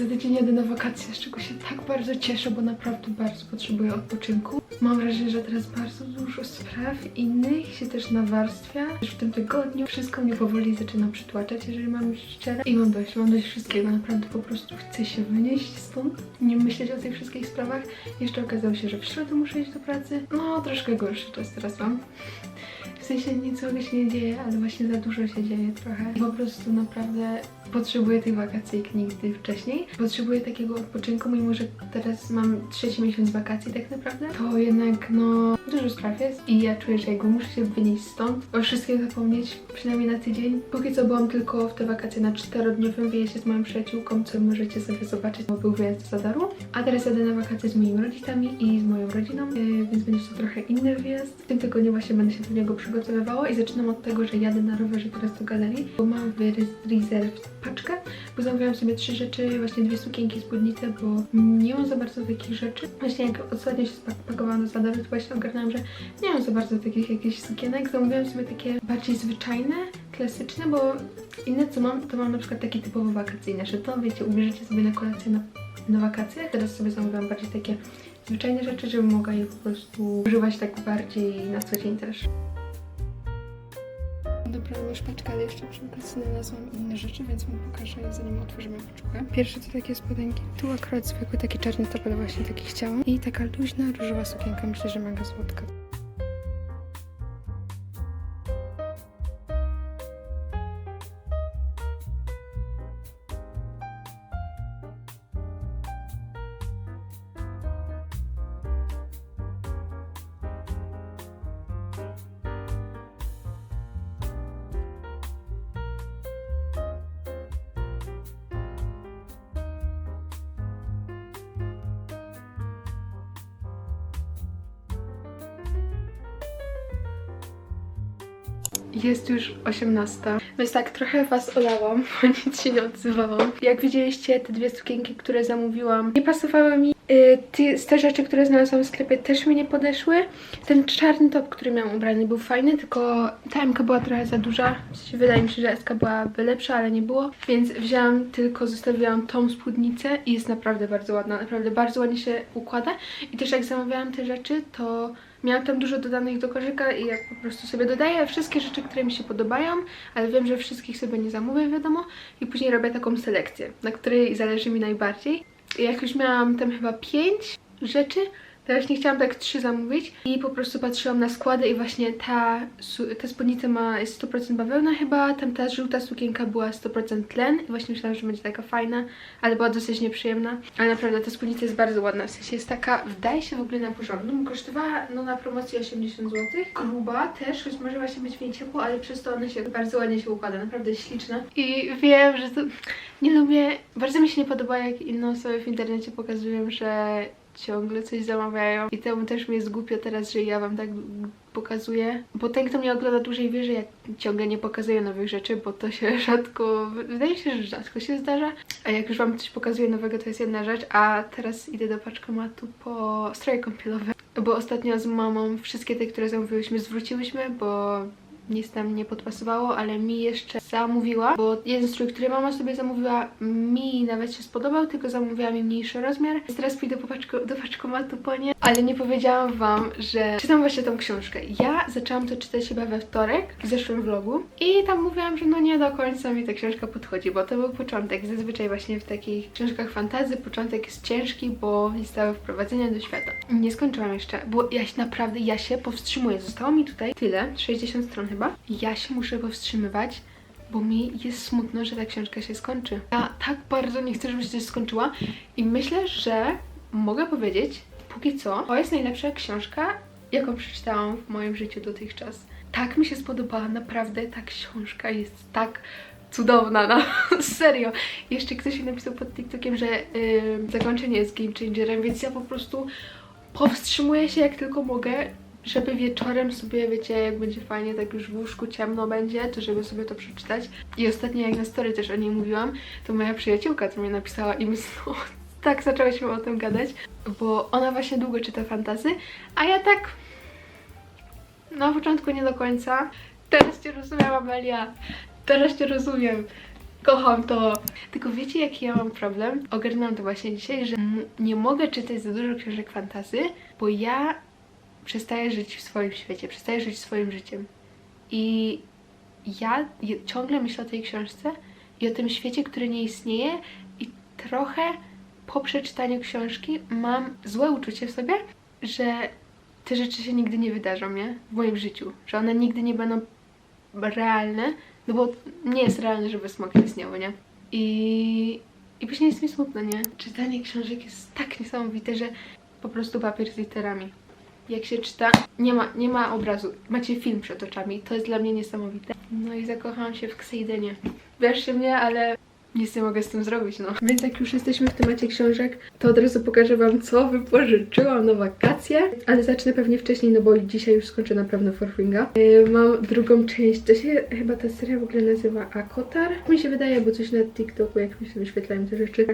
Za tydzień jadę na wakacje, z czego się tak bardzo cieszę, bo naprawdę bardzo potrzebuję odpoczynku. Mam wrażenie, że teraz bardzo dużo spraw innych się też nawarstwia. Już w tym tygodniu wszystko mnie powoli zaczyna przytłaczać, jeżeli mam być szczera. I mam dość, mam dość wszystkiego. Naprawdę po prostu chcę się wynieść stąd, nie myśleć o tych wszystkich sprawach. Jeszcze okazało się, że w środę muszę iść do pracy. No, troszkę gorszy czas teraz mam. W sensie nic złego się nie dzieje, ale właśnie za dużo się dzieje trochę. Po prostu naprawdę potrzebuję tych wakacji jak nigdy wcześniej. Potrzebuję takiego odpoczynku, mimo że teraz mam trzeci miesiąc wakacji tak naprawdę. To jednak no dużo spraw jest i ja czuję, że jakby muszę się wynieść stąd, o wszystkim zapomnieć przynajmniej na tydzień. Póki co byłam tylko w te wakacje na czterodniowym wyjeździe z moją przyjaciółką, co możecie sobie zobaczyć, bo był wyjazd za darmo. A teraz jadę na wakacje z moimi rodzicami i z moją rodziną, yy, więc będzie to trochę inny wyjazd. W tym tygodniu właśnie będę się do niego przygotowywała i zaczynam od tego, że jadę na rowerze teraz do galerii, bo mam w Re- Reserve paczkę, bo zamówiłam sobie trzy rzeczy, właśnie dwie sukienki, spódnicę, bo nie mam za bardzo takich rzeczy. Właśnie jak ostatnio się spakowałam do zadaru, to właśnie ogarnęłam, że nie mam za bardzo takich jakichś sukienek. Zamówiłam sobie takie bardziej zwyczajne, klasyczne, bo inne co mam, to mam na przykład takie typowo wakacyjne, że to wiecie, ubierzecie sobie na kolację na, na wakacje. Teraz sobie zamówiłam bardziej takie zwyczajne rzeczy, żebym mogła je po prostu używać tak bardziej na co dzień też. Dobrałam już paczkę, ale jeszcze przy okazji znalazłam inne rzeczy, więc wam pokażę, zanim otworzymy paczuchę. Pierwsze to takie spodenki. Tu akurat zwykły taki czarny top, ale właśnie taki chciałam. I taka luźna, różowa sukienka, myślę, że mega słodka. Jest już 18, więc tak trochę was olałam, bo nic się nie odzywałam. Jak widzieliście, te dwie sukienki, które zamówiłam, nie pasowały mi. Yy, te rzeczy, które znalazłam w sklepie też mi nie podeszły. Ten czarny top, który miałam ubrany był fajny, tylko ta MK była trochę za duża. Wydaje mi się, że SK byłaby lepsza, ale nie było. Więc wzięłam tylko, zostawiłam tą spódnicę i jest naprawdę bardzo ładna. Naprawdę bardzo ładnie się układa. I też jak zamawiałam te rzeczy, to Miałam tam dużo dodanych do koszyka i jak po prostu sobie dodaję wszystkie rzeczy, które mi się podobają, ale wiem, że wszystkich sobie nie zamówię, wiadomo, i później robię taką selekcję, na której zależy mi najbardziej. I jak już miałam tam chyba pięć rzeczy, to właśnie chciałam tak trzy zamówić i po prostu patrzyłam na składy i właśnie ta, ta spódnica ma jest 100% bawełna chyba, tam ta żółta sukienka była 100% tlen i właśnie myślałam, że będzie taka fajna, ale była dosyć nieprzyjemna. Ale naprawdę ta spódnica jest bardzo ładna, w sensie jest taka, wydaje się w ogóle na porządku. Kosztowała no na promocji 80 zł. Gruba też, choć może właśnie być mniej ciepło, ale przez to ona się bardzo ładnie się układa, naprawdę śliczna. I wiem, że to nie lubię, bardzo mi się nie podoba jak inne osoby w internecie pokazują, że ciągle coś zamawiają. I temu też mi jest głupio teraz, że ja wam tak pokazuję, bo ten, kto mnie ogląda dłużej wie, że ja ciągle nie pokazuję nowych rzeczy, bo to się rzadko, wydaje się, że rzadko się zdarza, a jak już wam coś pokazuję nowego, to jest jedna rzecz, a teraz idę do paczkomatu po stroje kąpielowe, bo ostatnio z mamą wszystkie te, które zamówiłyśmy, zwróciłyśmy, bo nic tam nie podpasowało, ale mi jeszcze zamówiła, bo jeden strój, który mama sobie zamówiła, mi nawet się spodobał, tylko zamówiła mi mniejszy rozmiar. Więc teraz pójdę po paczko, do paczkomatu po nie, ale nie powiedziałam wam, że czytam właśnie tą książkę. Ja zaczęłam to czytać chyba we wtorek, w zeszłym vlogu i tam mówiłam, że no nie do końca mi ta książka podchodzi, bo to był początek. Zazwyczaj właśnie w takich książkach fantazy początek jest ciężki, bo jest całe wprowadzenie do świata. Nie skończyłam jeszcze, bo ja się naprawdę, ja się powstrzymuję. Zostało mi tutaj tyle, 60 stron chyba. Ja się muszę powstrzymywać, bo mi jest smutno, że ta książka się skończy. Ja tak bardzo nie chcę, żeby się skończyła i myślę, że mogę powiedzieć, póki co, to jest najlepsza książka, jaką przeczytałam w moim życiu dotychczas. Tak mi się spodobała, naprawdę ta książka jest tak cudowna, no serio. Jeszcze ktoś mi napisał pod TikTokiem, że yy, zakończenie jest game changerem, więc ja po prostu powstrzymuję się jak tylko mogę, żeby wieczorem sobie, wiecie, jak będzie fajnie, tak już w łóżku ciemno będzie, to żeby sobie to przeczytać. I ostatnio jak na story też o niej mówiłam, to moja przyjaciółka to mnie napisała i my znowu tak zaczęłyśmy o tym gadać, bo ona właśnie długo czyta fantazy, a ja tak na początku nie do końca. Teraz cię rozumiem, Amelia. Teraz cię rozumiem. Kocham to. Tylko wiecie, jaki ja mam problem? Ogarnęłam to właśnie dzisiaj, że nie mogę czytać za dużo książek fantasy, bo ja przestaję żyć w swoim świecie, przestaję żyć swoim życiem. I ja ciągle myślę o tej książce i o tym świecie, który nie istnieje i trochę po przeczytaniu książki mam złe uczucie w sobie, że te rzeczy się nigdy nie wydarzą, nie? W moim życiu. Że one nigdy nie będą realne, no bo nie jest realne, żeby smoki istniały, nie? I, I później jest mi smutno, nie? Czytanie książek jest tak niesamowite, że po prostu papier z literami. Jak się czyta, nie ma, nie ma obrazu. Macie film przed oczami. To jest dla mnie niesamowite. No i zakochałam się w Kseidenie. Wierzcie mnie, ale nic nie mogę z tym zrobić, no. Więc jak już jesteśmy w temacie książek, to od razu pokażę wam, co wypożyczyłam na wakacje. Ale zacznę pewnie wcześniej, no bo dzisiaj już skończę na pewno Forfinga. Yy, mam drugą część, to się chyba ta seria w ogóle nazywa Akotar. Mi się wydaje, bo coś na TikToku, jak mi się wyświetlają te rzeczy.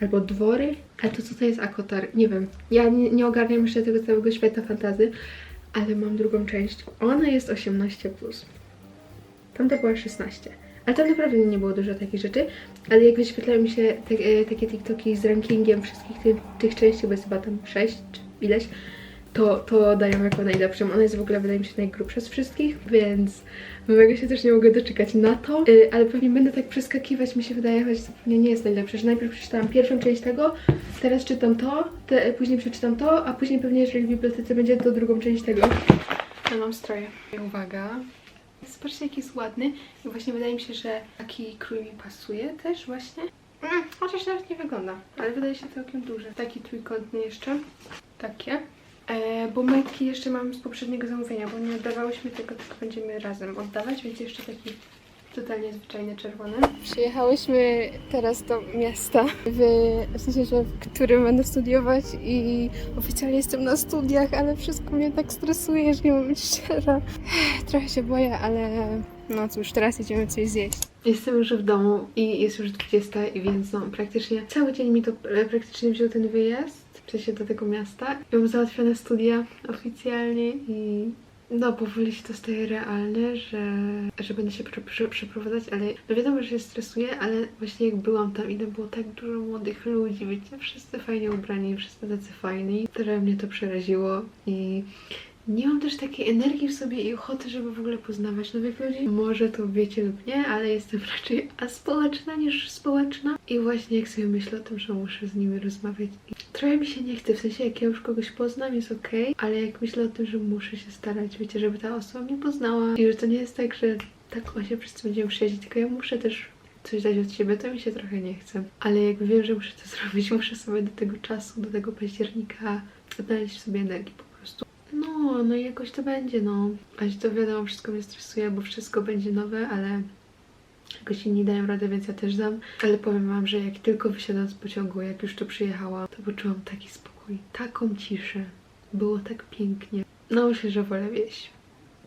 Albo dwory. Ale to co to jest Akotar? Nie wiem. Ja nie, nie ogarniam jeszcze tego całego świata fantazy, ale mam drugą część. Ona jest 18+. Plus. Tam to była 16. Ale tam naprawdę nie było dużo takich rzeczy. Ale jak wyświetlają mi się te, e, takie TikToki z rankingiem wszystkich tych, tych części, bo jest chyba tam 6 czy ileś, to, to dają jako najlepszą. Ona jest w ogóle, wydaje mi się, najgrubsza z wszystkich, więc mega się też nie mogę doczekać na to. Y, ale pewnie będę tak przeskakiwać, mi się wydaje, choć to pewnie nie jest najlepsze, że najpierw przeczytałam pierwszą część tego, teraz czytam to, te, później przeczytam to, a później pewnie, jeżeli w bibliotece będzie, to drugą część tego. Ja mam stroje. Uwaga. Zobaczcie, jaki jest ładny. I właśnie wydaje mi się, że taki krój mi pasuje też właśnie. Mm, chociaż nawet nie wygląda, ale wydaje się całkiem duży. Taki trójkątny jeszcze. Takie. E, bo majtki jeszcze mam z poprzedniego zamówienia, bo nie oddawałyśmy tego, tylko będziemy razem oddawać, więc jeszcze taki totalnie zwyczajny czerwony. Przyjechałyśmy teraz do miasta, w, w sensie, że w którym będę studiować i oficjalnie jestem na studiach, ale wszystko mnie tak stresuje, że nie mam być szczera. Trochę się boję, ale no cóż, teraz idziemy coś zjeść. Jestem już w domu i jest już 20, i więc no praktycznie cały dzień mi to e, praktycznie wziął ten wyjazd, w sensie do tego miasta. Mam załatwione studia oficjalnie i no powoli się to staje realne, że, że będę się prze, prze, przeprowadzać, ale no wiadomo, że się stresuję, ale właśnie jak byłam tam i tam było tak dużo młodych ludzi, wiecie, wszyscy fajnie ubrani, wszyscy tacy fajni, trochę mnie to przeraziło i nie mam też takiej energii w sobie i ochoty, żeby w ogóle poznawać nowych ludzi. Może to wiecie lub nie, ale jestem raczej aspołeczna niż społeczna. I właśnie jak sobie myślę o tym, że muszę z nimi rozmawiać. Trochę mi się nie chce, w sensie jak ja już kogoś poznam, jest okej, ale jak myślę o tym, że muszę się starać, wiecie, żeby ta osoba mnie poznała i że to nie jest tak, że tak o się wszyscy będziemy przyjaźnić, tylko ja muszę też coś dać od siebie, to mi się trochę nie chce. Ale jak wiem, że muszę to zrobić, muszę sobie do tego czasu, do tego października znaleźć sobie energii po. No, no jakoś to będzie, no. Aż to wiadomo, wszystko mnie stresuje, bo wszystko będzie nowe, ale jakoś inni dają radę, więc ja też dam. Ale powiem wam, że jak tylko wysiadłam z pociągu, jak już tu przyjechałam, to poczułam taki spokój, taką ciszę. Było tak pięknie. No myślę, że wolę wieś.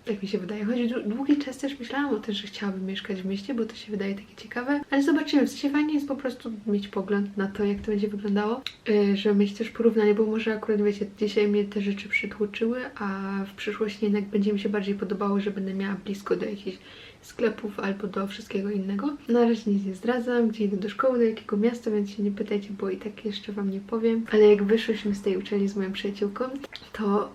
Tak mi się wydaje. Choć dłu- długi czas też myślałam o tym, że chciałabym mieszkać w mieście, bo to się wydaje takie ciekawe. Ale zobaczymy. W sensie fajnie jest po prostu mieć pogląd na to, jak to będzie wyglądało. Yy, żeby mieć też porównanie, bo może akurat, wiecie, dzisiaj mnie te rzeczy przytłoczyły, a w przyszłości jednak będzie mi się bardziej podobało, że będę miała blisko do jakichś sklepów albo do wszystkiego innego. Na razie nic nie zdradzam, gdzie idę do szkoły, do jakiego miasta, więc się nie pytajcie, bo i tak jeszcze wam nie powiem. Ale jak wyszłyśmy z tej uczelni z moją przyjaciółką, to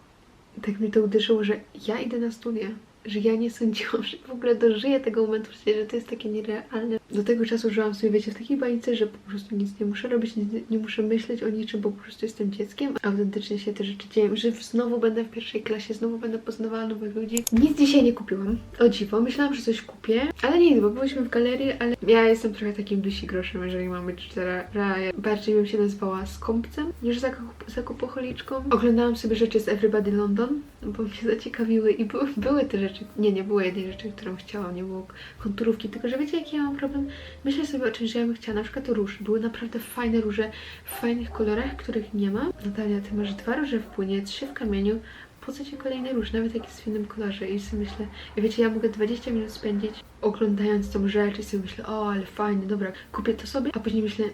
tak mi to uderzyło, że ja idę na studia. Że ja nie sądziłam, że w ogóle dożyję tego momentu, że to jest takie nierealne. Do tego czasu żyłam sobie, wiecie, w takiej bajce, że po prostu nic nie muszę robić, nic, nie muszę myśleć o niczym, bo po prostu jestem dzieckiem. Autentycznie się te rzeczy dzieją, że znowu będę w pierwszej klasie, znowu będę poznawała nowych ludzi. Nic dzisiaj nie kupiłam, o dziwo. Myślałam, że coś kupię, ale nie, bo byliśmy w galerii, ale ja jestem trochę takim dusi groszem, jeżeli mam być szczera. Ja Bardziej bym się nazwała skąpcem niż zakup, zakupocholiczką. Oglądałam sobie rzeczy z Everybody London, bo mnie zaciekawiły i były, były te rzeczy. Nie, nie było jednej rzeczy, którą chciałam, nie było konturówki, tylko że wiecie jaki ja mam problem? Myślę sobie o czymś, że ja bym chciała, na przykład róż. Były naprawdę fajne róże w fajnych kolorach, których nie ma. Natalia, ty masz dwa róże w płynie, trzy w kamieniu. Po co ci kolejny róż, nawet jak jest w innym kolorze? I sobie myślę, i wiecie, ja mogę 20 minut spędzić oglądając tą rzecz i sobie myślę, o, ale fajnie, dobra, kupię to sobie, a później myślę,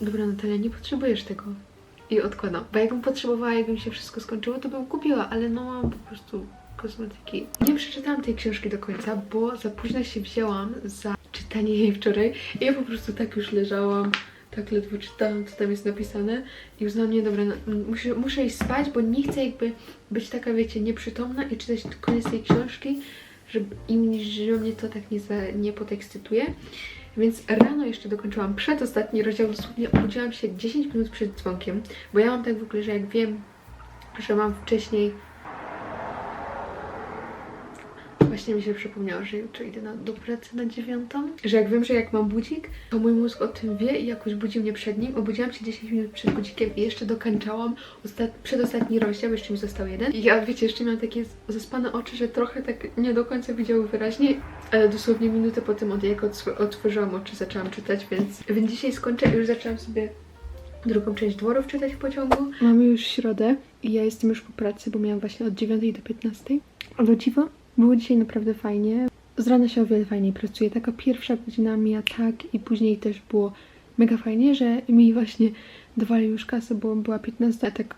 dobra Natalia, nie potrzebujesz tego. I odkładam. Bo jakbym potrzebowała, jakbym się wszystko skończyło, to bym kupiła, ale no mam po prostu kosmetyki. Nie przeczytałam tej książki do końca, bo za późno się wzięłam za czytanie taniej wczoraj. I ja po prostu tak już leżałam, tak ledwo czytałam, co tam jest napisane i uznałam, nie dobra, no, muszę, muszę iść spać, bo nie chcę jakby być taka, wiecie, nieprzytomna i czytać koniec tej książki, żeby, i że mnie to tak nie, za, nie podekscytuje. Więc rano jeszcze dokończyłam przedostatni rozdział, dosłownie obudziłam się 10 minut przed dzwonkiem, bo ja mam tak w ogóle, że jak wiem, że mam wcześniej Właśnie mi się przypomniało, że jutro idę na, do pracy na dziewiątą. Że jak wiem, że jak mam budzik, to mój mózg o tym wie i jakoś budzi mnie przed nim. Obudziłam się 10 minut przed budzikiem i jeszcze dokończałam ostat... przedostatni rozdział, jeszcze mi został jeden. I ja, wiecie, jeszcze miałam takie zaspane oczy, że trochę tak nie do końca widziały wyraźnie, ale dosłownie minutę po tym, od jak otworzyłam oczy, zaczęłam czytać, więc, więc dzisiaj skończę i już zaczęłam sobie drugą część dworów czytać w pociągu. Mamy już środę i ja jestem już po pracy, bo miałam właśnie od 9 do 15. Ale dziwo, było dzisiaj naprawdę fajnie. Z rana się o wiele fajniej pracuje. Taka pierwsza godzina mija tak i później też było mega fajnie, że mi właśnie dawali już kasę, bo była 15, a tak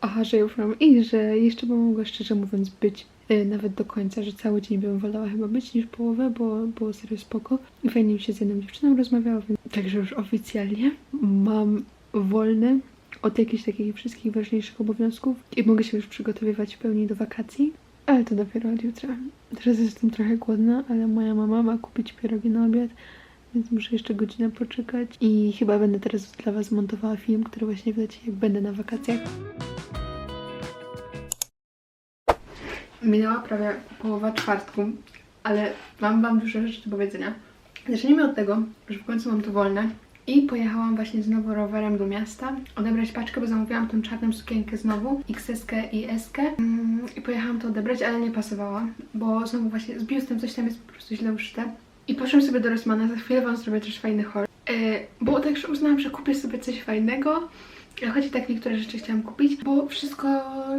aha, że już mam i że jeszcze bym mogła szczerze mówiąc być e, nawet do końca, że cały dzień bym wolała chyba być niż połowę, bo było serio spoko. I fajnie mi się z jedną dziewczyną rozmawiało, więc także już oficjalnie mam wolne od jakichś takich wszystkich ważniejszych obowiązków i mogę się już przygotowywać w pełni do wakacji. Ale to dopiero od jutra. Teraz jestem trochę głodna, ale moja mama ma kupić pierogi na obiad, więc muszę jeszcze godzinę poczekać. I chyba będę teraz dla Was montowała film, który właśnie wleci, jak będę na wakacjach. Minęła prawie połowa czwartku, ale mam Wam dużo rzeczy do powiedzenia. Zacznijmy od tego, że w końcu mam to wolne. I pojechałam właśnie znowu rowerem do miasta odebrać paczkę, bo zamówiłam tą czarną sukienkę znowu, XS i S. Mm, I pojechałam to odebrać, ale nie pasowała, bo znowu właśnie z biustem coś tam jest po prostu źle uszyte. I poszłam sobie do Rossmana, za chwilę Wam zrobię też fajny haul. E, bo także uznałam, że kupię sobie coś fajnego. Choć i tak niektóre rzeczy chciałam kupić, bo wszystko,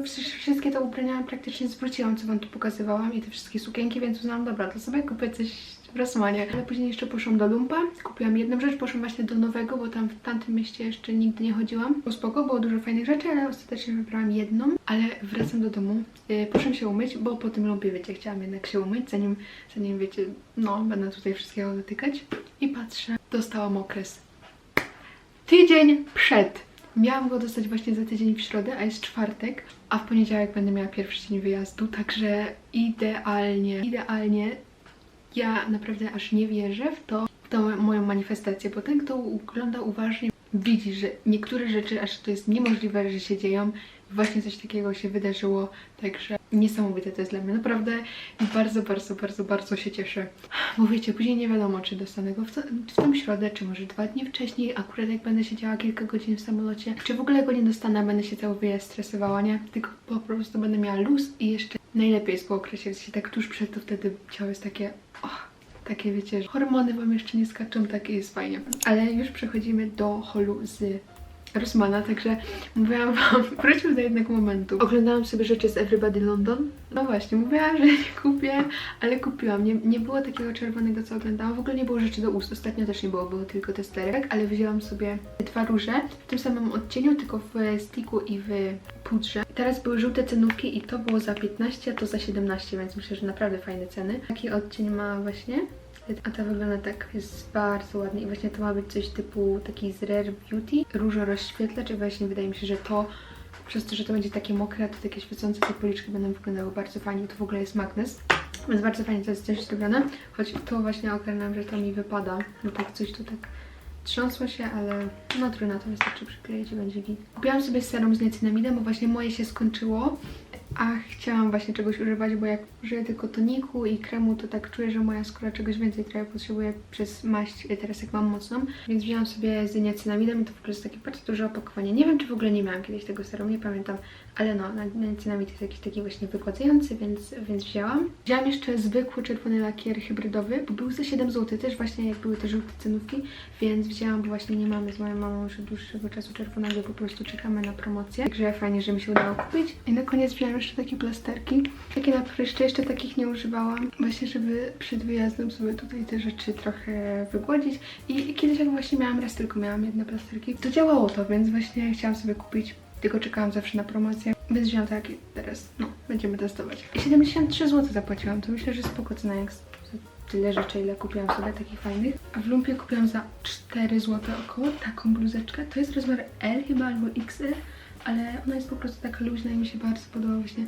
wsz- wszystkie te ubrania praktycznie zwróciłam, co Wam tu pokazywałam i te wszystkie sukienki, więc uznałam, dobra, to sobie kupię coś w Rossmanie. Ale później jeszcze poszłam do Lumpa, kupiłam jedną rzecz, poszłam właśnie do nowego, bo tam w tamtym mieście jeszcze nigdy nie chodziłam. Było spoko, było dużo fajnych rzeczy, ale ostatecznie wybrałam jedną. Ale wracam do domu, yy, poszłam się umyć, bo po tym Lumpie, wiecie, chciałam jednak się umyć, zanim, zanim wiecie, no, będę tutaj wszystkiego dotykać. I patrzę, dostałam okres tydzień przed. Miałam go dostać właśnie za tydzień w środę, a jest czwartek, a w poniedziałek będę miała pierwszy dzień wyjazdu, także idealnie, idealnie. Ja naprawdę aż nie wierzę w to, w tą moją manifestację, bo ten, kto ogląda uważnie, widzi, że niektóre rzeczy aż to jest niemożliwe, że się dzieją. Właśnie coś takiego się wydarzyło, także niesamowite to jest dla mnie. Naprawdę bardzo, bardzo, bardzo, bardzo się cieszę. Bo wiecie, później nie wiadomo, czy dostanę go w, to, w tą środę, czy może dwa dni wcześniej, akurat jak będę siedziała kilka godzin w samolocie, czy w ogóle go nie dostanę, będę się wyjazd stresowała, nie? Tylko po prostu będę miała luz i jeszcze najlepiej jest po okresie, jak się tak tuż przed, to wtedy ciało jest takie, och, takie wiecie, że hormony wam jeszcze nie skaczą, takie jest fajnie. Ale już przechodzimy do holu z Rossmana, także mówiłam wam, wróćmy do jednego momentu. Oglądałam sobie rzeczy z Everybody London. No właśnie, mówiłam, że nie kupię, ale kupiłam. Nie, nie było takiego czerwonego, co oglądałam. W ogóle nie było rzeczy do ust. Ostatnio też nie było, było tylko testerek, ale wzięłam sobie dwa róże w tym samym odcieniu, tylko w sticku i w pudrze. Teraz były żółte cenówki i to było za 15, a to za 17, więc myślę, że naprawdę fajne ceny. Taki odcień ma właśnie a ta wygląda tak, jest bardzo ładnie i właśnie to ma być coś typu taki z Rare Beauty, różo rozświetlacz i właśnie wydaje mi się, że to przez to, że to będzie takie mokre, to takie świecące te policzki będą wyglądały bardzo fajnie, to w ogóle jest magnes. Więc bardzo fajnie to jest też zrobione, choć to właśnie ogarnęłam, że to mi wypada, bo tak coś tu tak trząsło się, ale no trudno, to wystarczy przykleić i będzie git. Kupiłam sobie serum z niacinamidem, bo właśnie moje się skończyło, a chciałam właśnie czegoś używać, bo jak użyję tylko toniku i kremu, to tak czuję, że moja skóra czegoś więcej trochę potrzebuje przez maść, y, teraz jak mam mocną. Więc wzięłam sobie z niacinamidem i to w ogóle jest takie bardzo duże opakowanie. Nie wiem, czy w ogóle nie miałam kiedyś tego serum, nie pamiętam, ale no, na- niacinamid jest jakiś taki właśnie wygładzający, więc, więc wzięłam. Wzięłam jeszcze zwykły czerwony lakier hybrydowy, bo był za 7 zł, też właśnie jak były te żółte cenówki, więc wzięłam, bo właśnie nie mamy z moją mamą już od dłuższego czasu czerwonego, po prostu czekamy na promocję. Także fajnie, że mi się udało kupić. I na koniec wzięłam jeszcze takie plasterki. Takie na pryszcze, jeszcze takich nie używałam. Właśnie, żeby przed wyjazdem sobie tutaj te rzeczy trochę wygładzić. I kiedyś jak właśnie miałam raz tylko miałam jedne plasterki, to działało to, więc właśnie chciałam sobie kupić. Tylko czekałam zawsze na promocję, więc wziąłam tak i teraz, no, będziemy testować. I 73 zł zapłaciłam, to myślę, że spoko cena jak tyle rzeczy, ile kupiłam sobie takich fajnych. A w lumpie kupiłam za 4 zł około taką bluzeczkę. To jest rozmiar L chyba albo XL, ale ona jest po prostu taka luźna i mi się bardzo podoba właśnie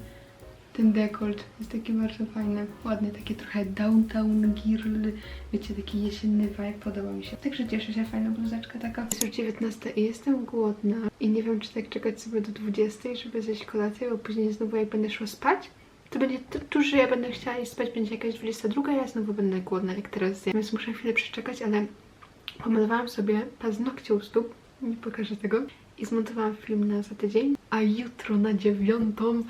ten dekolt. Jest taki bardzo fajny, ładny, taki trochę downtown girl, wiecie, taki jesienny vibe, podoba mi się. Także cieszę się, fajna bluzeczka taka. Jest już 19 i jestem głodna i nie wiem, czy tak czekać sobie do 20, żeby zjeść kolację, bo później znowu jak będę szła spać, to będzie tuż, że ja będę chciała iść spać, będzie jakaś 22, a ja znowu będę głodna, jak teraz zjem. Więc muszę chwilę przeczekać, ale pomalowałam sobie paznokcie u stóp, nie pokażę tego, i zmontowałam film na za tydzień, a jutro na dziewiątą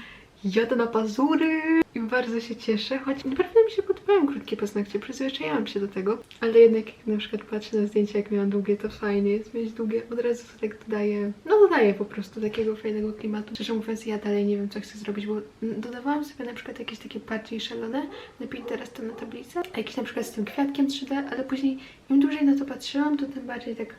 jadę na pazury. I bardzo się cieszę, choć naprawdę mi się podobają krótkie paznokcie, przyzwyczaiłam się do tego, ale jednak jak na przykład patrzę na zdjęcia, jak miałam długie, to fajnie jest mieć długie, od razu to tak dodaje, no dodaje po prostu takiego fajnego klimatu. Szczerze mówiąc, ja dalej nie wiem, co chcę zrobić, bo dodawałam sobie na przykład jakieś takie bardziej szalone na Pinterest na tablicę, a jakieś na przykład z tym kwiatkiem 3D, ale później im dłużej na to patrzyłam, to tym bardziej tak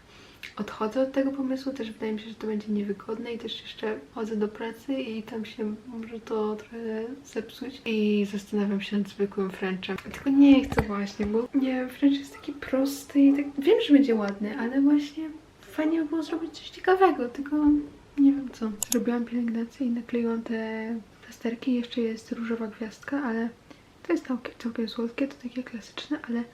odchodzę od tego pomysłu, też wydaje mi się, że to będzie niewygodne i też jeszcze chodzę do pracy i tam się może to trochę zepsuć i zastanawiam się nad zwykłym Frenchem. Tylko nie chcę właśnie, bo nie, French jest taki prosty i tak wiem, że będzie ładny, ale właśnie fajnie by było zrobić coś ciekawego, tylko nie wiem co. Zrobiłam pielęgnację i nakleiłam te plasterki, jeszcze jest różowa gwiazdka, ale to jest całkiem, całkiem słodkie, to takie klasyczne, ale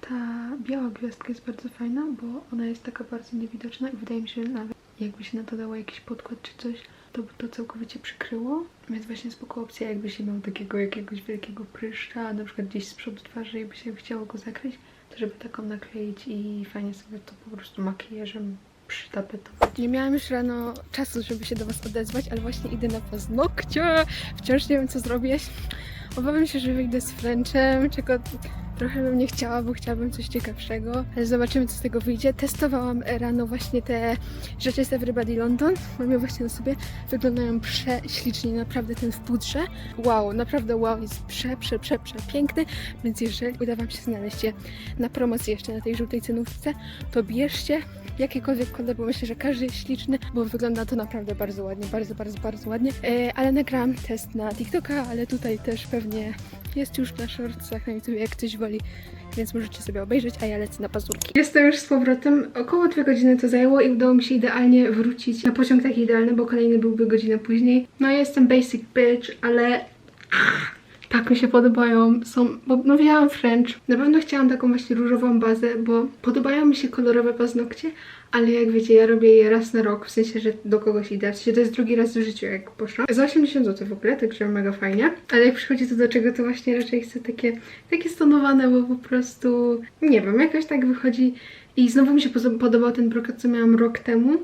ta biała gwiazdka jest bardzo fajna, bo ona jest taka bardzo niewidoczna i wydaje mi się, że nawet jakby się na to dało jakiś podkład czy coś, to by to całkowicie przykryło. Więc właśnie spoko opcja, jakby się miał takiego jakiegoś wielkiego pryszcza, na przykład gdzieś z przodu twarzy i by się chciało go zakryć, to żeby taką nakleić i fajnie sobie to po prostu makijażem przytapetować. Nie miałam już rano czasu, żeby się do Was odezwać, ale właśnie idę na paznokcie. Wciąż nie wiem, co zrobić. Obawiam się, że wyjdę z Frenchem, czego trochę bym nie chciała, bo chciałabym coś ciekawszego, ale zobaczymy, co z tego wyjdzie. Testowałam rano właśnie te rzeczy z Everybody London. Mam je właśnie na sobie. Wyglądają prześlicznie, naprawdę ten w pudrze. Wow, naprawdę wow, jest prze, prze, prze, prze piękny, więc jeżeli uda Wam się znaleźć je na promocji jeszcze na tej żółtej cenówce, to bierzcie jakikolwiek kolor, bo myślę, że każdy jest śliczny, bo wygląda to naprawdę bardzo ładnie, bardzo, bardzo, bardzo ładnie. E, ale nagrałam test na TikToka, ale tutaj też pewnie jest już na shortsach na YouTube, jak ktoś woli, więc możecie sobie obejrzeć, a ja lecę na pazurki. Jestem już z powrotem. Około 2 godziny to zajęło i udało mi się idealnie wrócić na poziom taki idealny, bo kolejny byłby godzinę później. No jestem basic bitch, ale tak mi się podobają. Są, bo mówiłam French. Na pewno chciałam taką właśnie różową bazę, bo podobają mi się kolorowe paznokcie, ale jak wiecie, ja robię je raz na rok, w sensie, że do kogoś idę. W sensie to jest drugi raz w życiu, jak poszłam. Za 80 zł w ogóle, także mega fajnie. Ale jak przychodzi to do czego, to właśnie raczej chcę takie, takie stonowane, bo po prostu, nie wiem, jakoś tak wychodzi. I znowu mi się podobał ten brokat, co miałam rok temu,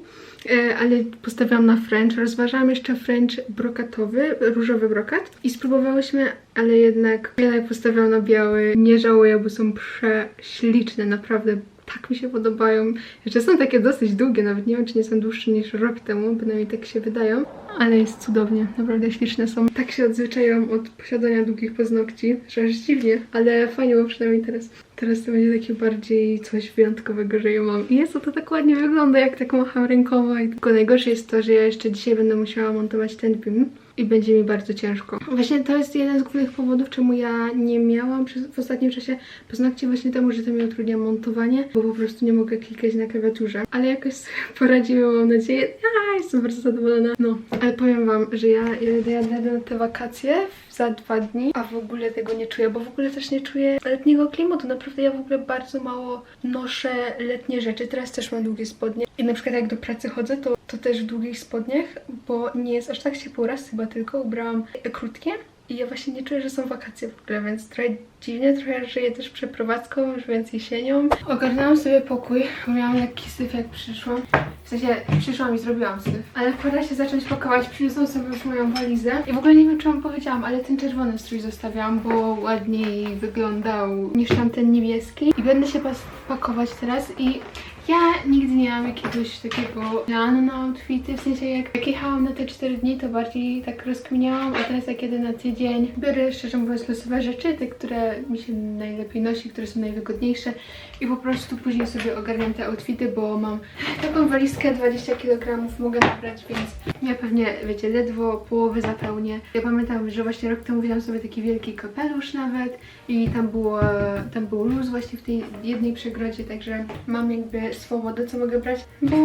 e, ale postawiłam na French. Rozważałam jeszcze French brokatowy, różowy brokat i spróbowałyśmy, ale jednak jednak postawiłam na biały. Nie żałuję, bo są prześliczne, naprawdę tak mi się podobają. Jeszcze są takie dosyć długie, nawet nie wiem, czy nie są dłuższe niż rok temu, bynajmniej tak się wydają. Ale jest cudownie, naprawdę śliczne są. Tak się odzwyczaiłam od posiadania długich paznokci, że aż dziwnie, ale fajnie, bo przynajmniej teraz, teraz to będzie takie bardziej coś wyjątkowego, że je mam. I jest to tak ładnie wygląda, jak tak macham rękoma. I tylko najgorsze jest to, że ja jeszcze dzisiaj będę musiała montować ten film i będzie mi bardzo ciężko. Właśnie to jest jeden z głównych powodów, czemu ja nie miałam przez, w ostatnim czasie paznokci właśnie temu, że to mi utrudnia montowanie, bo po prostu nie mogę klikać na klawiaturze. Ale jakoś sobie poradziły, mam nadzieję. A, jestem bardzo zadowolona. No, ale powiem wam, że ja jadę, na te wakacje za dwa dni, a w ogóle tego nie czuję, bo w ogóle też nie czuję letniego klimatu. Naprawdę ja w ogóle bardzo mało noszę letnie rzeczy. Teraz też mam długie spodnie i na przykład jak do pracy chodzę, to, to też w długich spodniach, bo nie jest aż tak ciepło raz chyba tylko ubrałam krótkie. I ja właśnie nie czuję, że są wakacje w ogóle, więc trochę dziwnie, trochę żyję też przeprowadzką, już więc jesienią. Ogarnęłam sobie pokój, miałam lekki syf jak przyszłam. W sensie przyszłam i zrobiłam syf. Ale pora się zacząć pakować. Przyniosłam sobie już moją walizę. I w ogóle nie wiem, czy wam powiedziałam, ale ten czerwony strój zostawiałam, bo ładniej wyglądał niż tamten niebieski. I będę się pakować teraz i Ja nigdy nie miałam jakiegoś takiego planu na outfity, w sensie jak, jak jechałam na te 4 dni, to bardziej tak rozkminiałam, a teraz jak jedę na tydzień, biorę szczerze mówiąc losowe rzeczy, te, które mi się najlepiej nosi, które są najwygodniejsze i po prostu później sobie ogarniam te outfity, bo mam taką walizkę 20 kg mogę nabrać, więc ja pewnie, wiecie, ledwo połowę zapełnię. Ja pamiętam, że właśnie rok temu wziąłam sobie taki wielki kapelusz nawet i tam było, tam był luz właśnie w tej jednej przegrodzie, także mam jakby swobodę, co mogę brać, bo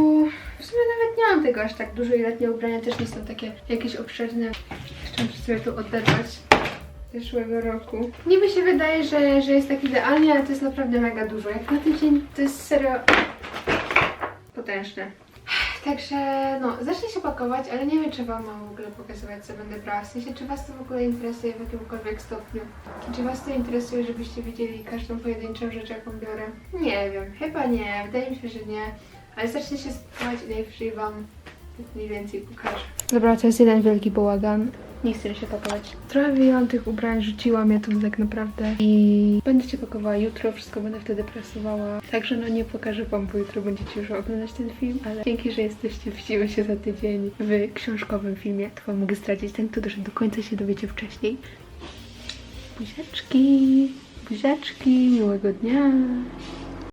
w sumie nawet nie mam tego aż tak dużo i letnie ubrania też nie są takie jakieś obszerne. Jeszcze muszę sobie tu oderwać zeszłego roku. Niby się wydaje, że, że jest tak idealnie, ale to jest naprawdę mega dużo. Jak na tydzień to jest serio potężne. Także no, zacznę się pakować, ale nie wiem, czy Wam mam w ogóle pokazywać, co będę brała. W sensie, czy Was to w ogóle interesuje w jakimkolwiek stopniu? Czy Was to interesuje, żebyście widzieli każdą pojedynczą rzecz, jaką biorę? Nie wiem, chyba nie. Wydaje mi się, że nie. Ale zacznę się spakować i najwyżej Wam mniej więcej pokażę. Dobra, to jest jeden wielki bałagan. Nie chcę się pakować. Trochę wyjęłam tych ubrań, rzuciłam je tu tak naprawdę i będę się pakowała jutro, wszystko będę wtedy prasowała. Także no nie pokażę wam, bo jutro będziecie już oglądać ten film, ale dzięki, że jesteście, widzimy się za tydzień w książkowym filmie. Wam mogę stracić ten, doszedł do końca się dowiecie wcześniej. Buziaczki, buziaczki, miłego dnia.